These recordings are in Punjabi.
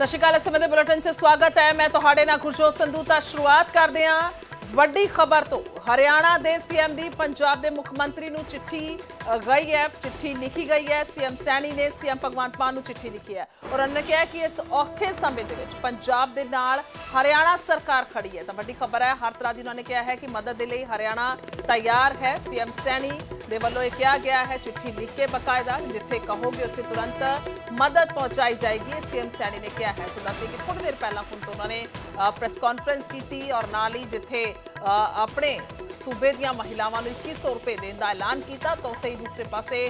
ਸਤਿ ਸ਼੍ਰੀ ਅਕਾਲ, ਇਸ ਸਮੇਂ ਦੇ ਬੁਲੇਟਿਨ 'ਚ ਸਵਾਗਤ ਹੈ। ਮੈਂ ਤੁਹਾਡੇ ਨਾਲ ਖੁਰਸ਼ੋਦ ਸੰਧੂ ਤਾਂ ਸ਼ੁਰੂਆਤ ਕਰਦੇ ਹਾਂ। ਵੱਡੀ ਖਬਰ ਤੋਂ ਹਰਿਆਣਾ ਦੇ ਸੀਐਮ ਦੀ ਪੰਜਾਬ ਦੇ ਮੁੱਖ ਮੰਤਰੀ ਨੂੰ ਚਿੱਠੀ ਗਈ ਹੈ, ਚਿੱਠੀ ਲਿਖੀ ਗਈ ਹੈ। ਸੀਐਮ ਸੈਣੀ ਨੇ ਸੀਐਮ ਭਗਵੰਤ ਮਾਨ ਨੂੰ ਚਿੱਠੀ ਲਿਖੀ ਹੈ ਔਰ ਉਹਨਾਂ ਨੇ ਕਿਹਾ ਕਿ ਇਸ ਔਖੇ ਸਮੇਂ ਦੇ ਵਿੱਚ ਪੰਜਾਬ ਦੇ ਨਾਲ ਹਰਿਆਣਾ ਸਰਕਾਰ ਖੜੀ ਹੈ। ਤਾਂ ਵੱਡੀ ਖਬਰ ਹੈ, ਹਰ ਤਰ੍ਹਾਂ ਦੀ ਉਹਨਾਂ ਨੇ ਕਿਹਾ ਹੈ ਕਿ ਮਦਦ ਦੇ ਲਈ ਹਰਿਆਣਾ ਤਿਆਰ ਹੈ। ਸੀਐਮ ਸੈਣੀ ਦੇ ਵੱਲੋਂ ਇਹ ਕਿਹਾ ਗਿਆ ਹੈ, ਚਿੱਠੀ ਲਿਖ ਕੇ ਬਕਾਇਦਾ ਜਿੱਥੇ ਕਹੋਗੇ ਉੱਥੇ ਤੁਰੰਤ ਮਦਦ ਪਹੁੰਚਾਈ ਜਾਏਗੀ। ਇਹ ਸੀਐਮ ਸੈਣੀ ਨੇ ਕਿਹਾ ਹੈ। ਸੋ ਦੱਸਦੇ ਕਿ ਥੋੜੀ ਦੇਰ ਪਹਿਲਾਂ ਹੁਣ ਤੋਂ ਉਹਨਾਂ ਨੇ ਪ੍ਰੈਸ ਕਾਨਫਰੰਸ ਕੀਤੀ ਔਰ ਨਾਲ ਹੀ ਜਿੱਥੇ ਆਪਣੇ ਸੂਬੇ ਦੀਆਂ ਮਹਿਲਾਵਾਂ ਨੂੰ 2100 ਰੁਪਏ ਦੇਣ ਦਾ ਐਲਾਨ ਕੀਤਾ, ਤਾਂ ਉੱਥੇ ਹੀ ਦੂਸਰੇ ਪਾਸੇ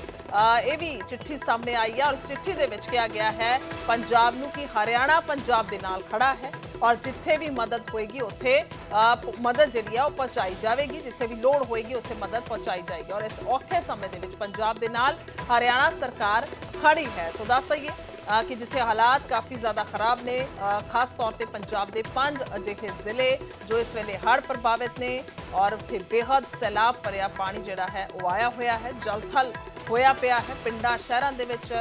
ਇਹ ਵੀ ਚਿੱਠੀ ਸਾਹਮਣੇ ਆਈ ਹੈ ਔਰ ਇਸ ਚਿੱਠੀ ਦੇ ਵਿੱਚ ਕਿਹਾ ਗਿਆ ਹੈ, ਪੰਜਾਬ ਨੂੰ ਕਿ ਹਰਿਆਣਾ ਪੰਜਾਬ ਦੇ ਨਾਲ ਖੜਾ ਹੈ ਔਰ ਜਿੱਥੇ ਵੀ ਮਦਦ ਹੋਏਗੀ, ਉੱਥੇ ਮਦਦ ਜਿਹੜੀ ਆ ਉਹ ਪਹੁੰਚਾਈ ਜਾਵੇਗੀ, ਜਿੱਥੇ ਵੀ ਲੋੜ ਹੋਏਗੀ, ਉੱਥੇ ਮਦਦ ਪਹੁੰਚਾਈ ਜਾਏਗੀ ਔਰ ਇਸ ਔਖੇ ਸਮੇਂ ਦੇ ਵਿੱਚ ਪੰਜਾਬ ਦੇ ਨਾਲ ਹਰਿਆਣਾ ਸਰਕਾਰ ਖੜੀ ਹੈ। ਸੋ ਦੱਸ ਦਈਏ ਕਿ ਜਿੱਥੇ ਹਾਲਾਤ ਕਾਫੀ ਜ਼ਿਆਦਾ ਖਰਾਬ ਨੇ ਖਾਸ ਤੌਰ ਤੇ ਪੰਜਾਬ ਦੇ ਪੰਜ ਅਜਿਹੇ ਜ਼ਿਲ੍ਹੇ ਜੋ ਇਸ ਵੇਲੇ ਹੜ੍ਹ ਪ੍ਰਭਾਵਿਤ ਨੇ ਔਰ ਉੱਥੇ ਬੇਹੱਦ ਸੈਲਾਬ ਭਰਿਆ ਪਾਣੀ ਜਿਹੜਾ ਹੈ ਉਹ ਆਇਆ ਹੋਇਆ ਹੈ। ਜਲਥਲ ਹੋਇਆ ਪਿਆ ਹੈ। ਪਿੰਡਾਂ ਸ਼ਹਿਰਾਂ ਦੇ ਵਿੱਚ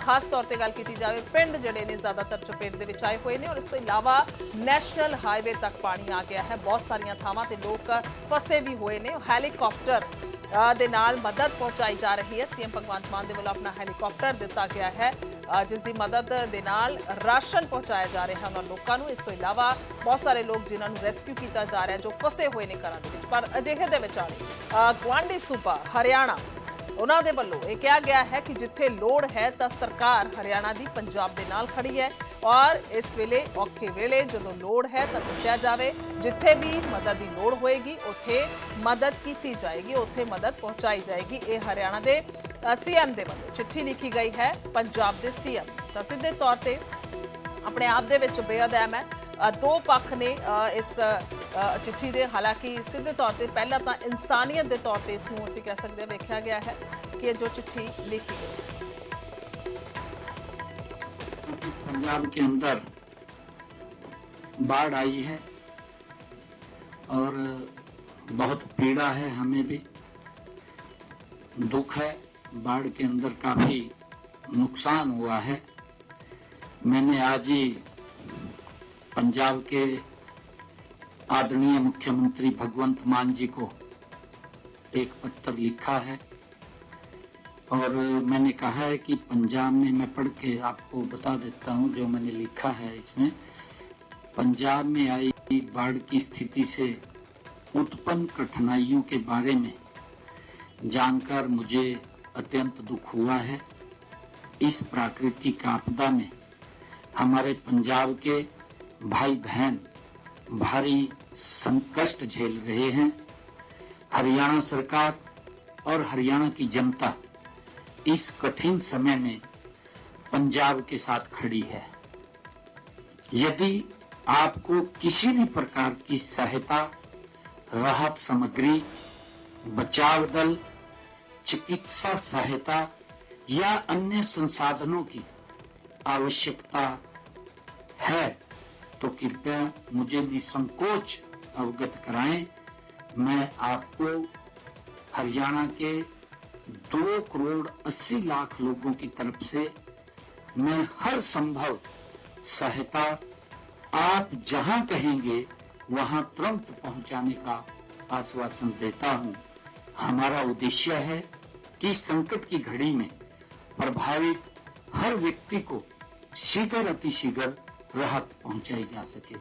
ਖਾਸ ਤੌਰ ਤੇ ਗੱਲ ਕੀਤੀ ਜਾਵੇ ਪਿੰਡ ਜਿਹੜੇ ਨੇ ਜ਼ਿਆਦਾਤਰ ਚਪੇਟ ਦੇ ਵਿੱਚ ਆਏ ਹੋਏ ਨੇ ਔਰ ਇਸ ਤੋਂ ਇਲਾਵਾ ਨੈਸ਼ਨਲ ਹਾਈਵੇ ਤੱਕ ਪਾਣੀ ਆ ਗਿਆ ਹੈ। ਬਹੁਤ ਸਾਰੀਆਂ ਥਾਵਾਂ ਤੇ ਲੋਕ ਫਸੇ ਵੀ ਹੋਏ ਨੇ। ਹੈਲੀਕਾਪਟਰ ਦੇ ਨਾਲ ਮਦਦ ਪਹੁੰਚਾਈ ਜਾ ਰਹੀ ਹੈ। ਸੀਐਮ ਭਗਵੰਤ ਮਾਨ ਦੇ ਵੱਲੋਂ ਆਪਣਾ ਹੈਲੀਕਾਪਟਰ ਦਿੱਤਾ ਗਿਆ ਹੈ ਜਿਸ ਦੀ ਮਦਦ ਦੇ ਨਾਲ ਰਾਸ਼ਨ ਪਹੁੰਚਾਇਆ ਜਾ ਰਿਹਾ ਹੈ ਉਹਨਾਂ ਲੋਕਾਂ ਨੂੰ। ਇਸ ਤੋਂ ਇਲਾਵਾ ਬਹੁਤ ਸਾਰੇ ਲੋਕ ਜਿਨ੍ਹਾਂ ਨੂੰ ਰੈਸਕਿਊ ਕੀਤਾ ਜਾ ਰਿਹਾ ਜੋ ਫਸੇ ਹੋਏ ਨੇ ਘਰਾਂ ਦੇ ਵਿੱਚ ਪਰ ਅਜਿਹੇ ਦੇ ਵਿਚਾਲੇ ਅ, ਗੁਆਂਢੀ ਸੂਬਾ ਹਰਿਆਣਾ ਉਹਨਾਂ ਦੇ ਵੱਲੋਂ ਇਹ ਕਿਹਾ ਗਿਆ ਹੈ ਕਿ ਜਿੱਥੇ ਲੋੜ ਹੈ ਤਾਂ ਸਰਕਾਰ ਹਰਿਆਣਾ ਦੀ ਪੰਜਾਬ ਦੇ ਨਾਲ ਖੜੀ ਹੈ ਔਰ ਇਸ ਵੇਲੇ ਔਖੇ ਵੇਲੇ ਜਦੋਂ ਲੋੜ ਹੈ ਤਾਂ ਦੱਸਿਆ ਜਾਵੇ, ਜਿੱਥੇ ਵੀ ਮਦਦ ਦੀ ਲੋੜ ਹੋਏਗੀ, ਉੱਥੇ ਮਦਦ ਕੀਤੀ ਜਾਏਗੀ, ਉੱਥੇ ਮਦਦ ਪਹੁੰਚਾਈ ਜਾਏਗੀ। ਇਹ ਹਰਿਆਣਾ ਦੇ ਸੀਐਮ ਦੇ ਵੱਲੋਂ ਚਿੱਠੀ ਲਿਖੀ ਗਈ ਹੈ, ਪੰਜਾਬ ਦੇ ਸੀਐਮ। ਤਾਂ ਸਿੱਧੇ ਤੌਰ ਤੇ ਆਪਣੇ ਆਪ ਦੇ ਵਿੱਚ ਬੇਹੱਦ ਅਹਿਮ ਹੈ ਦੋ ਪੱਖ ਨੇ ਇਸ ਚਿੱਠੀ ਦੇ ਹਾਲਾਂਕਿ ਸਿੱਧੇ ਤੌਰ ਤੇ ਪਹਿਲਾਂ ਤਾਂ ਇਨਸਾਨੀਅਤ ਦੇ ਤੌਰ ਤੇ ਇਸ ਨੂੰ ਅਸੀਂ ਕਹਿ ਸਕਦੇ ਹਾਂ ਵੇਖਿਆ ਗਿਆ ਹੈ ਕਿ ਇਹ ਜੋ ਚਿੱਠੀ ਲਿਖੀ ਗਈ ਹੈ क्योंकि पंजाब के अंदर बाढ़ आई है और बहुत पीड़ा है हमें भी दुख है बाढ़ के अंदर काफी नुकसान हुआ है मैंने आज ही पंजाब के आदरणीय मुख्यमंत्री भगवंत मान जी को एक पत्र लिखा है और मैंने कहा है कि पंजाब में मैं पढ़ के आपको बता देता हूँ जो मैंने लिखा है इसमें। पंजाब में आई बाढ़ की स्थिति से उत्पन्न कठिनाइयों के बारे में जानकर मुझे अत्यंत दुख हुआ है। इस प्राकृतिक आपदा में हमारे पंजाब के भाई बहन भारी संकष्ट झेल रहे हैं। हरियाणा सरकार और हरियाणा की जनता इस कठिन समय में पंजाब के साथ खड़ी है। यदि आपको किसी भी प्रकार की सहायता, राहत सामग्री, बचाव दल, चिकित्सा सहायता या अन्य संसाधनों की आवश्यकता है तो कृपया मुझे निसंकोच अवगत कराएँ। मैं आपको हरियाणा के दो करोड़ अस्सी लाख लोगों की तरफ़ से मैं हर संभव सहायता आप जहाँ कहेंगे, वहाँ तुरंत पहुँचाने का आश्वासन देता हूँ। हमारा उद्देश्य है कि संकट की घड़ी में प्रभावित हर व्यक्ति को शीघ्र अतिशीघ्र राहत पहुंचाई जा सके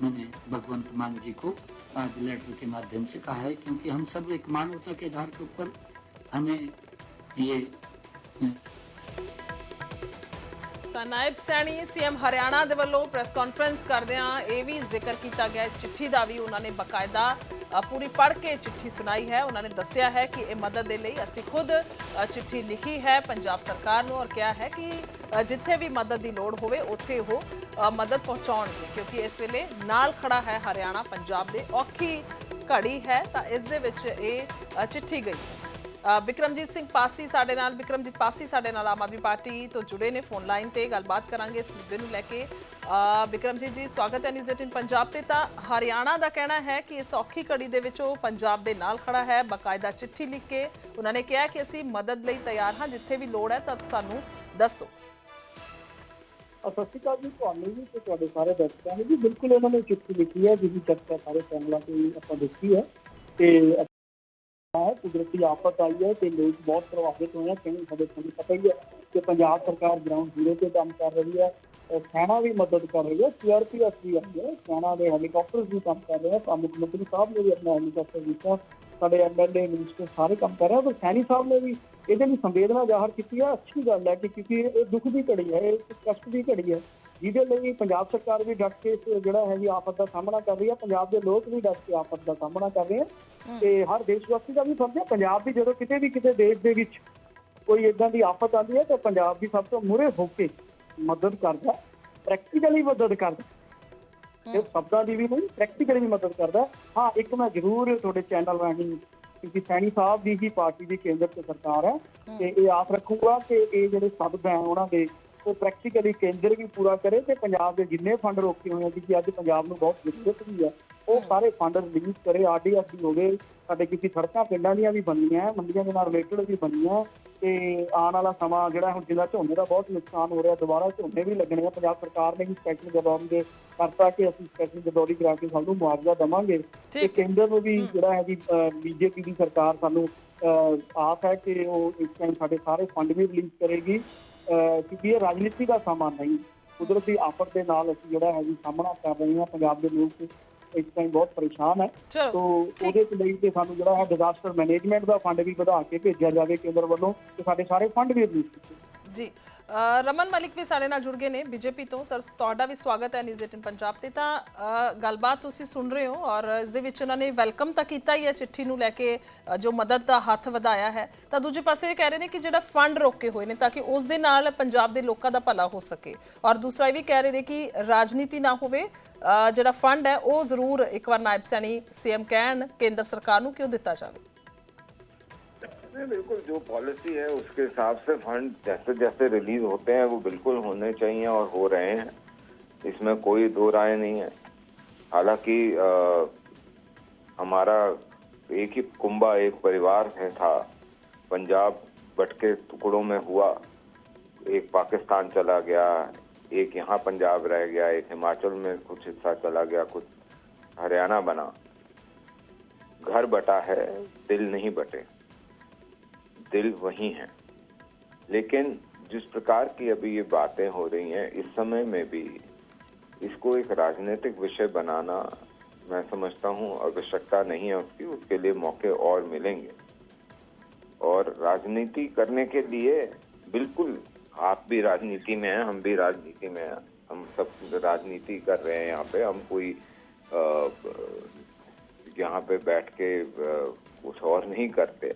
मैंने भगवंत मान जी को आज लेटर के माध्यम से कहा है क्योंकि हम सब एक मानवता के आधार के ऊपर हमें ये ਤਾਂ ਨਾਇਬ ਸੈਣੀ ਸੀਐਮ ਹਰਿਆਣਾ ਦੇ ਵੱਲੋਂ ਪ੍ਰੈਸ ਕਾਨਫਰੰਸ ਕਰਦਿਆਂ ਇਹ ਵੀ ਜ਼ਿਕਰ ਕੀਤਾ ਗਿਆ ਇਸ ਚਿੱਠੀ ਦਾ ਵੀ ਉਹਨਾਂ ਨੇ ਬਕਾਇਦਾ ਅ, ਪੂਰੀ ਪੜ੍ਹ ਕੇ ਚਿੱਠੀ ਸੁਣਾਈ ਹੈ ਉਹਨਾਂ ਨੇ ਦੱਸਿਆ ਹੈ ਕਿ ਇਹ ਮਦਦ ਦੇ ਲਈ ਅਸੀਂ ਖੁਦ ਅ, ਚਿੱਠੀ ਲਿਖੀ ਹੈ ਪੰਜਾਬ ਸਰਕਾਰ ਨੂੰ ਔਰ ਕਿਹਾ ਹੈ ਕਿ ਅ, ਜਿੱਥੇ ਵੀ ਮਦਦ ਦੀ ਲੋੜ ਹੋਵੇ ਉੱਥੇ ਉਹ ਅ, ਮਦਦ ਪਹੁੰਚਾਉਣਗੇ ਕਿਉਂਕਿ ਇਸ ਵੇਲੇ ਨਾਲ ਖੜਾ ਹੈ ਹਰਿਆਣਾ ਪੰਜਾਬ ਦੇ ਔਖੀ ਘੜੀ ਹੈ, ਤਾਂ ਇਸ ਦੇ ਵਿੱਚ ਇਹ ਚਿੱਠੀ ਗਈ। ਹੈ ਬਿਕਰਮਜੀਤ ਸਿੰਘ ਪਾਸੀ ਸਾਡੇ ਨਾਲ, ਬਿਕਰਮਜੀਤ ਪਾਸੀ ਸਾਡੇ ਨਾਲ ਆਮ ਆਦਮੀ ਪਾਰਟੀ ਤੋਂ ਜੁੜੇ ਨੇ, ਫੋਨ ਲਾਈਨ ਤੇ ਗੱਲਬਾਤ ਕਰਾਂਗੇ ਇਸ ਮੁੱਦੇ ਨੂੰ ਲੈ ਕੇ। ਬਿਕਰਮਜੀਤ ਜੀ, ਸਵਾਗਤ ਹੈ ਨਿਊਜ਼ 18 ਪੰਜਾਬ ਤੇ। ਤਾਂ ਹਰਿਆਣਾ ਦਾ ਕਹਿਣਾ ਹੈ ਕਿ ਇਸ ਔਖੀ ਘੜੀ ਦੇ ਵਿੱਚ ਉਹ ਪੰਜਾਬ ਦੇ ਨਾਲ ਖੜਾ ਹੈ, ਬਕਾਇਦਾ ਚਿੱਠੀ ਲਿਖ ਕੇ। ਉਹਨਾਂ ਨੇ ਕਿਹਾ ਕਿ ਅਸੀਂ ਮਦਦ ਲਈ ਤਿਆਰ ਹਾਂ, ਜਿੱਥੇ ਵੀ ਲੋੜ ਹੈ ਤਾਂ ਸਾਨੂੰ ਦੱਸੋ। ਸਤਿ ਸ਼੍ਰੀ ਅਕਾਲ ਜੀ ਤੁਹਾਨੂੰ ਵੀ ਤੇ ਤੁਹਾਡੇ ਸਾਰੇ ਦਰਸ਼ਕਾਂ ਨੂੰ ਜੀ ਬਿਲਕੁਲ ਉਹਨਾਂ ਨੇ ਚਿੱਠੀ ਲਿਖੀ ਹੈ ਜਿਹਦੀ ਚਰਚਾ ਸਾਰੇ ਚੈਨਲਾਂ ਤੇ ਆਪਾਂ ਦੇਖੀ ਹੈ। ਤੇ ਹੈ ਕੁਦਰਤੀ ਆਫਤ ਆਈ ਹੈ ਤੇ ਲੋਕ ਬਹੁਤ ਪ੍ਰਭਾਵਿਤ ਹੋਏ ਹਨ ਕਿਉਂਕਿ ਸਾਡੇ ਤੁਹਾਨੂੰ ਪਤਾ ਹੀ ਹੈ ਕਿ ਪੰਜਾਬ ਸਰਕਾਰ ਗਰਾਊਂਡ ਜ਼ੀਰੋ ਤੇ ਕੰਮ ਕਰ ਰਹੀ ਹੈ ਅ, ਸੈਨਾ ਵੀ ਮਦਦ ਕਰ ਰਹੀ ਹੈ ਸੀਆਰਪੀਐਫ ਵੀ ਆਈ ਹੈ ਸੈਨਾ ਦੇ ਹੈਲੀਕਾਪਟਰ ਵੀ ਕੰਮ ਕਰ ਰਹੇ ਹਨ ਤਾਂ ਮੁੱਖ ਮੰਤਰੀ ਸਾਹਿਬ ਨੇ ਵੀ ਆਪਣਾ ਹੈਲੀਕਾਪਟਰ ਦਿੱਤਾ ਸਾਡੇ ਐਮਐਲਏ ਮਿਨਿਸਟਰ ਸਾਰੇ ਕੰਮ ਕਰ ਰਹੇ ਹਨ ਤੇ ਸੈਣੀ ਸਾਹਿਬ ਨੇ ਵੀ ਇਹਦੇ ਲਈ ਸੰਵੇਦਨਾ ਜ਼ਾਹਰ ਕੀਤੀ ਹੈ ਅੱਛੀ ਗੱਲ ਹੈ ਕਿ ਕਿਉਂਕਿ ਇਹ ਦੁੱਖ ਦੀ ਘੜੀ ਹੈ, ਇਹ ਕਸ਼ਟ ਦੀ ਘੜੀ ਹੈ, ਜਿਹਦੇ ਲਈ ਪੰਜਾਬ ਸਰਕਾਰ ਵੀ ਡਟ ਕੇ ਜਿਹੜਾ ਹੈ ਜੀ ਆਫਤ ਦਾ ਸਾਹਮਣਾ ਕਰ ਰਹੀ ਹੈ, ਪੰਜਾਬ ਦੇ ਲੋਕ ਵੀ ਡਟ ਕੇ ਆਫਤ ਦਾ ਸਾਹਮਣਾ ਕਰ ਰਹੇ ਹਨ ਤੇ ਹਰ ਦੇਸ਼ਵਾਸੀ ਦਾ ਵੀ ਫਰਜ਼ ਹੈ, ਪੰਜਾਬ ਵੀ ਜਦੋਂ ਕਿਤੇ ਵੀ ਕਿਸੇ ਦੇਸ਼ ਦੇ ਵਿੱਚ ਕੋਈ ਇਦਾਂ ਦੀ ਆਫਤ ਆਉਂਦੀ ਹੈ, ਤਾਂ ਪੰਜਾਬ ਵੀ ਸਭ ਤੋਂ ਮੂਹਰੇ ਹੋ ਕੇ ਮਦਦ ਕਰਦਾ ਪ੍ਰੈਕਟੀਕਲੀ ਮਦਦ ਕਰਦਾ। ਇਹ ਸ਼ਬਦਾਂ ਦੀ ਵੀ ਨਹੀਂ ਪ੍ਰੈਕਟੀਕਲੀ ਵੀ ਮਦਦ ਕਰਦਾ। ਹਾਂ ਇੱਕ ਮੈਂ ਜ਼ਰੂਰ ਤੁਹਾਡੇ ਚੈਨਲ ਰਾਹੀਂ ਕਿਉਂਕਿ ਸੈਣੀ ਸਾਹਿਬ ਦੀ ਹੀ ਪਾਰਟੀ ਦੀ ਕੇਂਦਰ ਤੇ ਸਰਕਾਰ ਹੈ। ਤੇ ਇਹ ਆਸ ਰੱਖੂਗਾ ਕਿ ਇਹ ਜਿਹੜੇ ਸ਼ਬਦ ਹੈ ਉਹਨਾਂ ਦੇ ਉਹ ਪ੍ਰੈਕਟੀਕਲੀ ਕੇਂਦਰ ਵੀ ਪੂਰਾ ਕਰੇ ਤੇ ਪੰਜਾਬ ਦੇ ਜਿੰਨੇ ਫੰਡ ਰੋਕੇ ਹੋਏ ਆ ਕਿ ਅੱਜ ਪੰਜਾਬ ਨੂੰ ਬਹੁਤ ਜ਼ਰੂਰਤ ਵੀ ਹੈ ਉਹ ਸਾਰੇ ਫੰਡ ਰਿਲੀਜ਼ ਕਰੇ ਆਰਡੀਐਫ ਦੀ ਹੋਵੇ ਸਾਡੇ ਕਿਸੇ ਸੜਕਾਂ ਪਿੰਡਾਂ ਦੀਆਂ ਵੀ ਬਣੀਆਂ ਮੰਡੀਆਂ ਦੇ ਨਾਲ ਰਿਲੇਟਡ ਵੀ ਬਣੀਆਂ ਤੇ ਆਉਣ ਵਾਲਾ ਸਮਾਂ ਜਿਹੜਾ ਹੁਣ ਜਿੰਨਾ ਝੋਨੇ ਦਾ ਬਹੁਤ ਨੁਕਸਾਨ ਹੋ ਰਿਹਾ ਦੁਬਾਰਾ ਝੋਨੇ ਵੀ ਲੱਗਣੇ ਆ ਪੰਜਾਬ ਸਰਕਾਰ ਨੇ ਵੀ ਸਪੈਸ਼ਲ ਗਦੌਰੀ ਦੇ ਕਰਤਾ ਕਿ ਅਸੀਂ ਸਪੈਸ਼ਲ ਗਦੌਰੀ ਕਰਾ ਕੇ ਸਭ ਨੂੰ ਮੁਆਵਜ਼ਾ ਦੇਵਾਂਗੇ। ਤੇ। ਕੇਂਦਰ ਨੂੰ ਵੀ ਜਿਹੜਾ ਹੈ ਜੀ ਬੀਜੇਪੀ ਦੀ ਸਰਕਾਰ ਸਾਨੂੰ ਆਸ ਹੈ ਕਿ ਉਹ ਇਸ ਟਾਈਮ ਸਾਡੇ ਸਾਰੇ ਫੰਡ ਵੀ ਰਿਲੀਜ਼ ਕਰੇਗੀ। ਕਿਉਂਕਿ ਇਹ ਰਾਜਨੀਤੀ ਦਾ ਸਮਾਂ ਨਹੀਂ। ਕੁਦਰਤੀ ਆਫਤ ਦੇ ਨਾਲ ਅਸੀਂ ਜਿਹੜਾ ਹੈ ਜੀ ਸਾਹਮਣਾ ਕਰ ਰਹੇ ਹਾਂ ਪੰਜਾਬ ਦੇ ਲੋਕ। ਇਸ ਟਾਈਮ ਬਹੁਤ ਪਰੇਸ਼ਾਨ ਹੈ। ਤੋ ਉਹਦੇ ਲਈ ਤੇ ਸਾਨੂੰ ਜਿਹੜਾ ਹੈ ਡਿਜ਼ਾਸਟਰ ਮੈਨੇਜਮੈਂਟ ਦਾ ਫੰਡ ਵੀ ਵਧਾ ਕੇ ਭੇਜਿਆ ਜਾਵੇ ਕੇਂਦਰ ਵੱਲੋਂ। ਤੇ ਸਾਡੇ ਸਾਰੇ ਫੰਡ ਵੀ ਰਿਲੀਜ਼ ਕੀਤੇ। ਜੀ। ਰਮਨ ਮਲਿਕ ਵੀ ਸਾਡੇ ਨਾਲ ਜੁੜ ਗਏ ਨੇ, ਬੀਜੇਪੀ ਤੋਂ। ਸਰ, ਤੁਹਾਡਾ ਵੀ ਸਵਾਗਤ ਹੈ ਨਿਊਜ਼ 18 ਪੰਜਾਬ ਤੇ। ਤਾਂ ਗੱਲਬਾਤ ਤੁਸੀਂ ਸੁਣ ਰਹੇ ਹੋ ਔਰ ਇਸ ਦੇ ਵਿੱਚ ਉਹਨਾਂ ਨੇ ਵੈਲਕਮ ਤਾਂ ਕੀਤਾ ਹੀ ਹੈ, ਚਿੱਠੀ ਨੂੰ ਲੈ ਕੇ ਜੋ ਮਦਦ ਦਾ ਹੱਥ ਵਧਾਇਆ ਹੈ। ਤਾਂ ਦੂਜੇ ਪਾਸੇ ਇਹ ਕਹਿ ਰਹੇ ਨੇ ਕਿ ਜਿਹੜਾ ਫੰਡ ਰੋਕੇ ਹੋਏ ਨੇ ਤਾਂ ਕਿ ਉਸ ਦੇ ਨਾਲ ਪੰਜਾਬ ਦੇ ਲੋਕਾਂ ਦਾ ਭਲਾ ਹੋ ਸਕੇ। ਔਰ ਦੂਸਰਾ ਇਹ ਵੀ ਕਹਿ ਰਹੇ ਨੇ ਕਿ ਰਾਜਨੀਤੀ ਨਾ ਹੋਵੇ ਜਿਹੜਾ ਫੰਡ ਹੈ, ਉਹ ਜ਼ਰੂਰ ਇੱਕ ਵਾਰ ਨਾਇਬ ਸੈਣੀ ਸੀਐਮ ਕਹਿਣ, ਕੇਂਦਰ ਸਰਕਾਰ ਨੂੰ ਕਿ ਉਹ ਦਿੱਤਾ ਜਾਵੇ? बिल्कुल, जो पॉलिसी है, उसके हिसाब से फंड जैसे जैसे रिलीज़ होते हैं, वो बिल्कुल होने चाहिए और हो रहे हैं। इसमें कोई दो राय नहीं है। हालाँकि हमारा एक ही कुंबा, एक परिवार में था। पंजाब बट के टुकड़ों में हुआ। एक पाकिस्तान चला गया, एक यहाँ पंजाब रह गया, एक हिमाचल में कुछ हिस्सा चला गया, कुछ हरियाणा बना। घर बटा है, दिल नहीं बटे। दिल वही है। लेकिन जिस प्रकार की अभी ये बातें हो रही हैं, इस समय में भी इसको एक राजनीतिक विषय बनाना मैं समझता हूँ आवश्यकता नहीं है उसकी, उसके लिए मौके और मिलेंगे। और राजनीति करने के लिए बिल्कुल आप भी राजनीति में हैं, हम भी राजनीति में हैं। हम सब राजनीति कर रहे हैं यहाँ पे, हम कोई यहाँ पे बैठ के कुछ और नहीं करते।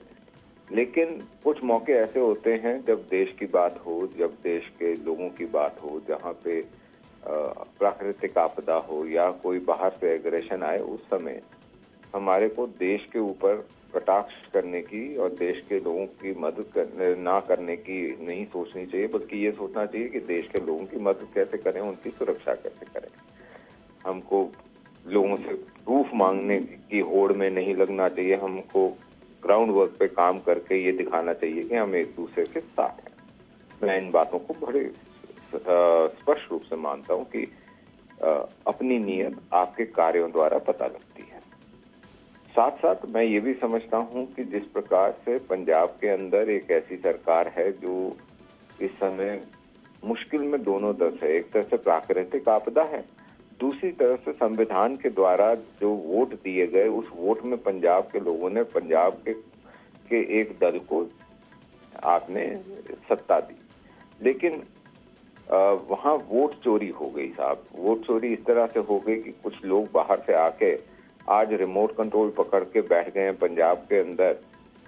लेकिन कुछ मौके ऐसे होते हैं जब देश की बात हो, जब देश के लोगों की बात हो, जहाँ पे प्राकृतिक आपदा हो या कोई बाहर से एग्रेशन आए, उस समय हमारे को देश के ऊपर कटाक्ष करने की और देश के लोगों की मदद करने, ना करने की नहीं सोचनी चाहिए, बल्कि ये सोचना चाहिए कि देश के लोगों की मदद कैसे करें, उनकी सुरक्षा कैसे करें। हमको लोगों से प्रूफ मांगने की होड़ में नहीं लगना चाहिए, हमको ग्राउंड वर्क पे काम करके ये दिखाना चाहिए कि हम एक दूसरे के साथ हैं। मैं इन बातों को बड़े स्पष्ट रूप से मानता हूँ कि अपनी नीयत आपके कार्यों द्वारा पता लगती है। साथ साथ मैं ये भी समझता हूँ कि जिस प्रकार से पंजाब के अंदर एक ऐसी सरकार है जो इस समय मुश्किल में दोनों तरफ़ है एक तरह से प्राकृतिक आपदा है दूसरी तरफ़ से संविधान के द्वारा जो वोट दिए गए, उस वोट में पंजाब के लोगों ने पंजाब के के एक दल को आपने सत्ता दी। लेकिन वहाँ वोट चोरी हो गई साहब। वोट चोरी इस तरह से हो गई कि कुछ लोग बाहर से आके आज रिमोट कंट्रोल पकड़ के बैठ गए हैं पंजाब के अंदर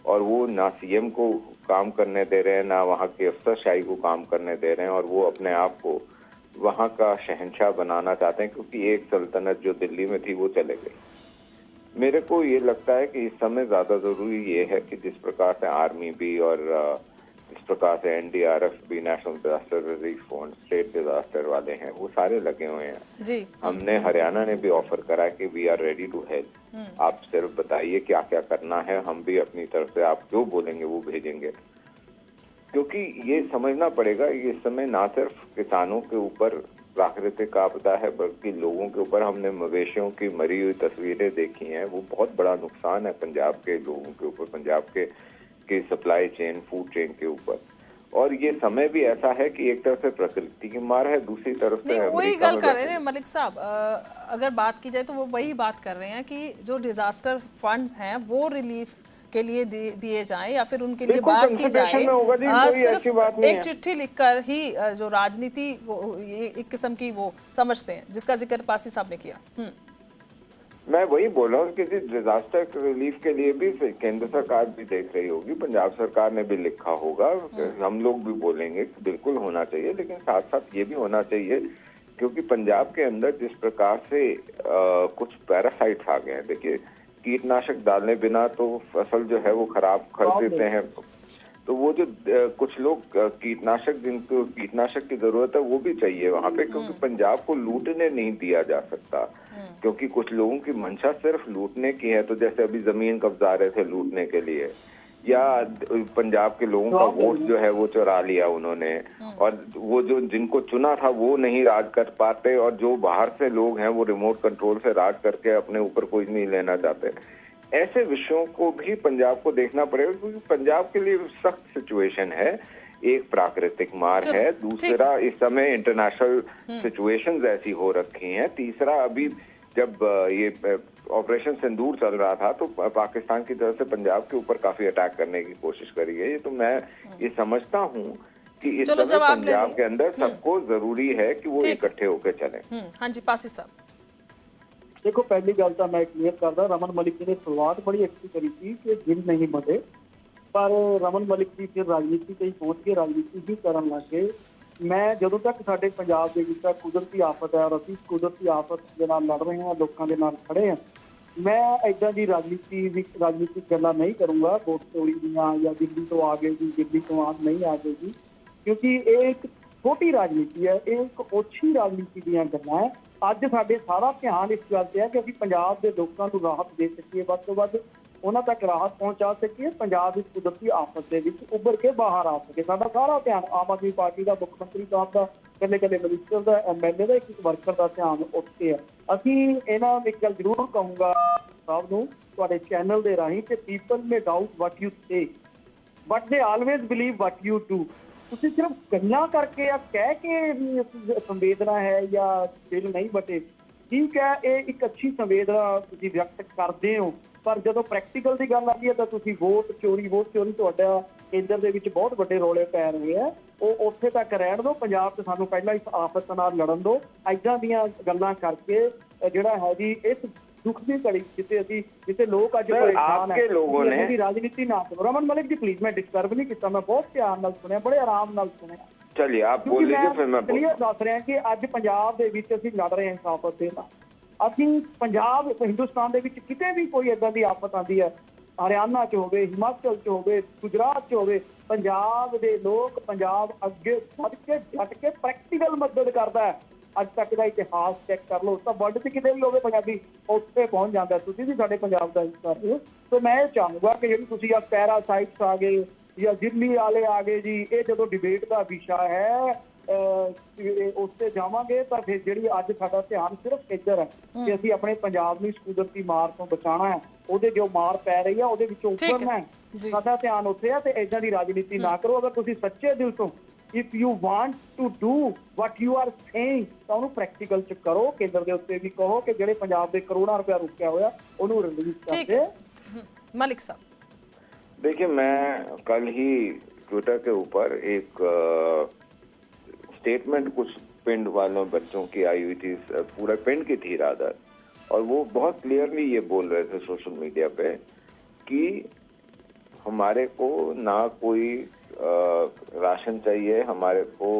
और वो ना सीएम को काम करने दे रहे हैं, ना वहाँ की अफसरशाही को काम करने दे रहे हैं और वो अपने आप को वहाँ का शहनशाह बनाना चाहते हैं क्योंकि एक सल्तनत जो दिल्ली में थी वो चले गई। मेरे को ये लगता है कि इस समय ज़्यादा ज़रूरी ये है कि जिस प्रकार से आर्मी भी और जिस प्रकार से एनडीआरएफ भी national disaster relief fund state disaster वाले हैं वो सारे लगे हुए हैं। ਜੀ हमने हरियाणा ने भी ऑफ़र करा कि we are ready to help आप सिर्फ़ बताइए क्या क्या करना है हम भी अपनी तरफ़ से आप जो बोलेंगे वो भेजेंगे। क्योंकि ये समझना पड़ेगा ये इस समय ना सिर्फ़ किसानों के ऊपर प्राकृतिक आपदा है बल्कि लोगों के ऊपर हमने मवेशियों की मरी हुई तस्वीरें देखी हैं। वो बहुत बड़ा नुकसान है पंजाब के लोगों के ऊपर पंजाब के के सप्लाई चेन फ़ूड चेन के ऊपर। और ये समय भी ऐसा है कि एक तरफ़ से प्रकृति की मार है दूसरी तरफ़ से वही गल कर रहे हैं मलिक साहब। अगर बात की जाए तो वो वही बात कर रहे हैं कि जो डिजास्टर फंड्स हैं वो रिलीफ के लिए दिए जाएँ या फिर उनके लिए बात की जाए नहीं एक चिट्ठी लिखकर ही जो राजनीति एक किस्म की वो समझते हैं जिसका ज़िक्र पासी साहब ने किया। हम्म। मैं वही बोल रहा हूँ कि जी डिजास्टर रिलीफ के लिए भी केंद्र सरकार भी देख रही होगी पंजाब सरकार ने भी लिखा होगा हम लोग भी बोलेंगे बिल्कुल होना चाहिए लेकिन साथ साथ ये भी होना चाहिए क्योंकि पंजाब के अंदर जिस प्रकार से अ, कुछ पैरासाइट्स आ गए हैं देखिए कीटनाशक डालने बिना तो फ़सल जो है वो खराब कर देते हैं। तो वो जो कुछ लोग कीटनाशक जिनको कीटनाशक की ज़रूरत है वो भी चाहिए वहाँ पे क्योंकि पंजाब को लूटने नहीं दिया जा सकता। क्योंकि कुछ लोगों की मंशा सिर्फ़ लूटने की है तो जैसे अभी ज़मीन कब्जा रहे थे लूटने के लिए। या पंजाब के लोगों का वोट जो है वो चुरा लिया उन्होंने। और वो जो जिनको चुना था वो नहीं राज कर पाते और जो बाहर से लोग हैं वो रिमोट कंट्रोल से राज करके अपने ऊपर कोई नहीं लेना चाहते। ऐसे विषयों को भी पंजाब को देखना पड़ेगा क्योंकि पंजाब के लिए सख्त सिचुएशन है। एक प्राकृतिक मार है दूसरा इस समय इंटरनेशनल सिचुएशंस ऐसी हो रखी हैं। तीसरा अभी जब ये ऑपरेशन सिंदूर चल रहा था तो प- पाकिस्तान की तरफ से पंजाब के ऊपर काफी अटैक करने की कोशिश करी गई तो मैं ये समझता हूँ कि इस चलो, समय जवाब ले पंजाब ली। के अंदर सबको जरूरी है कि वो ठीक। इकट्ठे होकर चलें हम्म हाँ जी पासी साहब ਦੇਖੋ ਪਹਿਲੀ ਗੱਲ ਤਾਂ ਮੈਂ ਕਲੀਅਰ ਕਰਦਾ ਰਮਨ ਮਲਿਕ ਜੀ ਨੇ ਸ਼ੁਰੂਆਤ ਬੜੀ ਅੱਛੀ ਕਰੀ ਸੀ ਕਿ ਦਿਲ ਨਹੀਂ ਬਦੇ ਪਰ ਰਮਨ ਮਲਿਕ ਜੀ ਫਿਰ ਰਾਜਨੀਤੀ ਤੇ ਹੀ ਪਹੁੰਚ ਕੇ ਰਾਜਨੀਤੀ ਹੀ ਕਰਨ ਲੱਗੇ ਮੈਂ ਜਦੋਂ ਤੱਕ ਸਾਡੇ ਪੰਜਾਬ ਦੇ ਵਿੱਚ ਕੁਦਰਤੀ ਆਫਤ ਹੈ ਔਰ ਅਸੀਂ ਕੁਦਰਤੀ ਆਫਤ ਦੇ ਨਾਲ ਲੜ ਰਹੇ ਹਾਂ ਲੋਕਾਂ ਦੇ ਨਾਲ ਖੜੇ ਹਾਂ ਮੈਂ ਐਦਾਂ ਦੀ ਰਾਜਨੀਤੀ ਦੀ ਰਾਜਨੀਤਿਕ ਗੱਲਾਂ ਨਹੀਂ ਕਰੂੰਗਾ। ਵੋਟ ਚੋਰੀ ਦੀਆਂ ਜਾਂ ਦਿੱਲੀ ਤੋਂ ਆ ਗਏ ਜੀ, ਦਿੱਲੀ ਤੋਂ ਆ ਨਹੀਂ ਆ ਗਏ ਜੀ। ਕਿਉਂਕਿ ਇਹ ਇੱਕ ਛੋਟੀ ਰਾਜਨੀਤੀ ਹੈ, ਇਹ ਇੱਕ ਓਛੀ ਰਾਜਨੀਤੀ ਦੀਆਂ ਗੱਲਾਂ ਹੈ। ਅੱਜ ਸਾਡੇ ਸਾਰਾ ਧਿਆਨ ਇਸ ਗੱਲ ਤੇ ਹੈ ਕਿ ਅਸੀਂ ਪੰਜਾਬ ਦੇ ਲੋਕਾਂ ਨੂੰ ਰਾਹਤ ਦੇ ਸਕੀਏ। ਵੱਧ ਤੋਂ ਵੱਧ ਉਹਨਾਂ ਤੱਕ ਰਾਹਤ ਪਹੁੰਚਾ ਸਕੀਏ, ਪੰਜਾਬ ਇਸ ਕੁਦਰਤੀ ਆਫਤ ਦੇ ਵਿੱਚ ਉੱਭਰ ਕੇ ਬਾਹਰ ਆ ਸਕੇ ਸਾਡਾ ਸਾਰਾ ਧਿਆਨ ਆਮ ਆਦਮੀ ਪਾਰਟੀ ਦਾ, ਮੁੱਖ ਮੰਤਰੀ ਸਾਹਿਬ ਦਾ ਕੱਲੇ ਕੱਲੇ ਮਿਨਿਸਟਰ ਦਾ ਐਮਐਲਏ ਦਾ ਇੱਕ ਵਰਕਰ ਦਾ ਧਿਆਨ ਉੱਥੇ ਹੈ ਅਸੀਂ ਇਹਨਾਂ ਵਿੱਚ ਗੱਲ ਜ਼ਰੂਰ ਕਹੂੰਗਾ ਸਾਹਿਬ ਨੂੰ, ਤੁਹਾਡੇ ਚੈਨਲ ਦੇ ਰਾਹੀਂ ਕਿ people may doubt what you say but they always believe what you do ਤੁਸੀਂ ਸਿਰਫ ਗੱਲਾਂ ਕਰਕੇ ਜਾਂ ਕਹਿ ਕੇ ਵੀ ਸੰਵੇਦਨਾ ਹੈ ਜਾਂ ਦਿਲ ਨਹੀਂ ਬਟੇ ਠੀਕ ਹੈ ਇਹ ਇੱਕ ਅੱਛੀ ਸੰਵੇਦਨਾ ਤੁਸੀਂ ਵਿਅਕਤ ਕਰਦੇ ਹੋ। ਪਰ ਜਦੋਂ ਪ੍ਰੈਕਟੀਕਲ ਦੀ ਗੱਲ ਆਉਂਦੀ ਹੈ ਤਾਂ ਤੁਸੀਂ ਵੋਟ ਚੋਰੀ ਵੋਟ ਚੋਰੀ ਤੁਹਾਡਾ ਕੇਂਦਰ ਦੇ ਵਿੱਚ ਬਹੁਤ ਵੱਡੇ ਰੋਲੇ ਪੈ ਰਹੇ ਆ ਉਹ ਉੱਥੇ ਤੱਕ ਰਹਿਣ ਦਿਓ ਪੰਜਾਬ ਤੇ ਸਾਨੂੰ ਪਹਿਲਾਂ ਇਸ ਆਫਤ ਨਾਲ ਲੜਨ ਦਿਓ। ਐਦਾਂ ਦੀਆਂ ਗੱਲਾਂ ਕਰਕੇ ਜਿਹੜਾ ਹੈ ਜੀ ਇਸ ਦੁੱਖ ਦੀ ਘੜੀ ਜਿੱਤੇ ਅਸੀਂ ਜਿੱਤੇ ਲੋਕ ਅੱਜ ਪਰੇਸ਼ਾਨ ਹੈ। ਲੋਗੋ ਨੇ। ਰਾਜਨੀਤੀ ਨਾ ਰਮਨ ਮਲਿਕ ਜੀ ਪਲੀਜ਼ ਮੈਂ ਡਿਸਟਰਬ ਨਹੀਂ ਕੀਤਾ। ਮੈਂ ਬਹੁਤ ਧਿਆਨ ਨਾਲ ਸੁਣਿਆ ਬੜੇ ਆਰਾਮ ਨਾਲ ਸੁਣਿਆ। ਚਲਿਏ ਆਪ ਬੋਲ ਲੀਜੀਏ ਫਿਰ ਮੈਂ ਕਲੀਅਰ ਦੱਸ ਰਿਹਾ ਕਿ ਅੱਜ ਪੰਜਾਬ ਦੇ ਵਿੱਚ ਅਸੀਂ ਲੜ ਰਹੇ ਹਾਂ ਆਪਸ ਦੇ ਨਾਲ। ਅਸੀਂ ਪੰਜਾਬ ਹਿੰਦੁਸਤਾਨ ਦੇ ਵਿੱਚ ਕਿਤੇ ਵੀ ਕੋਈ ਇਦਾਂ ਦੀ ਆਫਤ ਆਂਦੀ ਹੈ ਹਰਿਆਣਾ 'ਚ ਹੋਵੇ ਹਿਮਾਚਲ 'ਚ ਹੋਵੇ ਗੁਜਰਾਤ 'ਚ ਹੋਵੇ ਪੰਜਾਬ ਦੇ ਲੋਕ ਪੰਜਾਬ ਅੱਗੇ ਵੱਧ ਕੇ ਡਟ ਕੇ ਪ੍ਰੈਕਟੀਕਲ ਮਦਦ ਕਰਦਾ ਹੈ। ਅੱਜ ਤੱਕ ਦਾ ਇਤਿਹਾਸ ਚੈੱਕ ਕਰ ਲਓ ਤਾਂ ਵਰਲਡ 'ਚ ਕਿਤੇ ਵੀ ਹੋਵੇ ਪੰਜਾਬੀ ਉੱਥੇ ਪਹੁੰਚ ਜਾਂਦਾ ਤੁਸੀਂ ਵੀ ਸਾਡੇ ਪੰਜਾਬ ਦਾ ਹਿੱਸਾ ਹੋ। ਸੋ ਮੈਂ ਚਾਹੂੰਗਾ ਕਿ ਜਿਹੜੀ ਤੁਸੀਂ ਆ ਪੈਰਾਸਾਈਟਸ ਆ ਗਏ ਜਾਂ ਦਿੱਲੀ ਵਾਲੇ ਆ ਗਏ ਜੀ ਇਹ ਜਦੋਂ ਡਿਬੇਟ ਦਾ ਵਿਸ਼ਾ ਹੈ ਉਸ ਤੇ ਜਾਵਾਂਗੇ ਤਾਂ ਫਿਰ ਜਿਹੜੀ ਅੱਜ ਸਾਡਾ ਧਿਆਨ ਸਿਰਫ ਖੇਤਰ ਹੈ ਕਿ ਅਸੀਂ ਆਪਣੇ ਪੰਜਾਬ ਨੂੰ ਇਸ ਕੁਦਰਤੀ ਮਾਰ ਤੋਂ ਬਚਾਉਣਾ ਹੈ। ਉਹਦੇ ਜੋ ਮਾਰ ਪੈ ਰਹੀ ਆ ਉਹਦੇ ਵਿੱਚੋਂ ਉੱਭਰਨਾ ਹੈ। ਸਾਡਾ ਧਿਆਨ ਉੱਥੇ ਆ ਤੇ ਐਦਾਂ ਦੀ ਰਾਜਨੀਤੀ ਨਾ ਕਰੋ। ਅਗਰ ਤੁਸੀਂ ਸੱਚੇ ਦਿਲ ਤੋਂ if you want to do what you are saying ਤਾਂ ਉਹਨੂੰ ਪ੍ਰੈਕਟੀਕਲ ਚ ਕਰੋ ਕੇਂਦਰ ਦੇ ਉੱਤੇ ਵੀ ਕਹੋ ਕਿ ਜਿਹੜੇ ਪੰਜਾਬ ਦੇ ਕਰੋੜਾਂ ਰੁਪਏ ਰੁਕਿਆ ਹੋਇਆ ਉਹਨੂੰ ਰਿਲੀਜ਼ ਕਰਦੇ। ਮਲਿਕ ਸਾਹਿਬ। देखिए मैं कल ही ट्विटर के ऊपर एक स्टेटमेंट कुछ पिंड वालों बच्चों की आई हुई थी पूरा पिंड की थी रादर और वो बहुत क्लियरली ये बोल रहे थे सोशल मीडिया पे कि हमारे को ना कोई अ, राशन चाहिए हमारे को